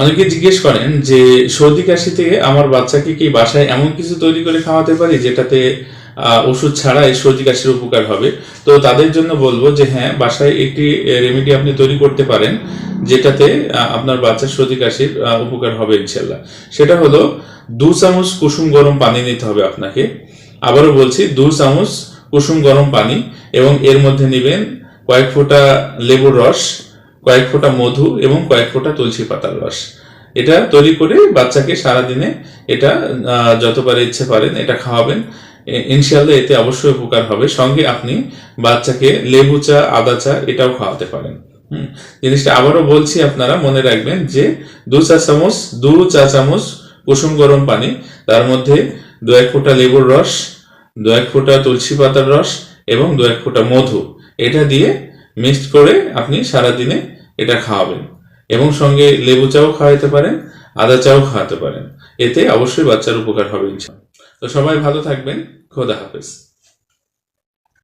অনেকে জিজ্ঞেস করেন যে, সর্দি কাশি থেকে আমার বাচ্চাকে কি বাসায় এমন কিছু তৈরি করে খাওয়াতে পারি যেটাতে ওষুধ ছাড়াই সর্দি কাশির উপকার হবে? তো তাদের জন্য বলব যে হ্যাঁ বাসায় একটি রেমেডি আপনি তৈরি করতে পারেন যেটাতে আপনার বাচ্চার সর্দি কাশির উপকার হবে ইনশাল্লাহ সেটা হলো, দু চামচ কুসুম গরম পানি নিতে হবে আপনাকে। আবারও বলছি, দু চামচ কুসুম গরম পানি এবং এর মধ্যে নেবেন কয়েক ফোঁটা লেবুর রস কয়েক ফোঁটা মধু এবং কয়েক ফোঁটা তুলসী পাতার রস। এটা তৈরি করে বাচ্চাকে সারাদিনে এটা যতবার ইচ্ছে পারেন এটা খাওয়াবেন। ইনশাল্লাহ এতে অবশ্যই উপকার হবে। সঙ্গে আপনি বাচ্চাকে লেবু চা, আদা চা এটাও খাওয়াতে পারেন। জিনিসটা আবারও বলছি, আপনারা মনে রাখবেন যে দু চা চামচ, দু চা চামচ কুসুম গরম পানি, তার মধ্যে দু এক ফোঁটা লেবুর রস, দু এক ফোঁটা তুলসী পাতার রস এবং দু এক ফোঁটা মধু। এটা দিয়ে মিক্সড করে আপনি সারাদিনে এটা খাওয়াবেন। এবং সঙ্গে লেবু চাও খাওয়াতে পারেন, আদা চাও খাওয়াতে পারেন। এতে অবশ্যই বাচ্চার উপকার হবে তো সবাই ভালো থাকবেন। খোদা হাফেজ।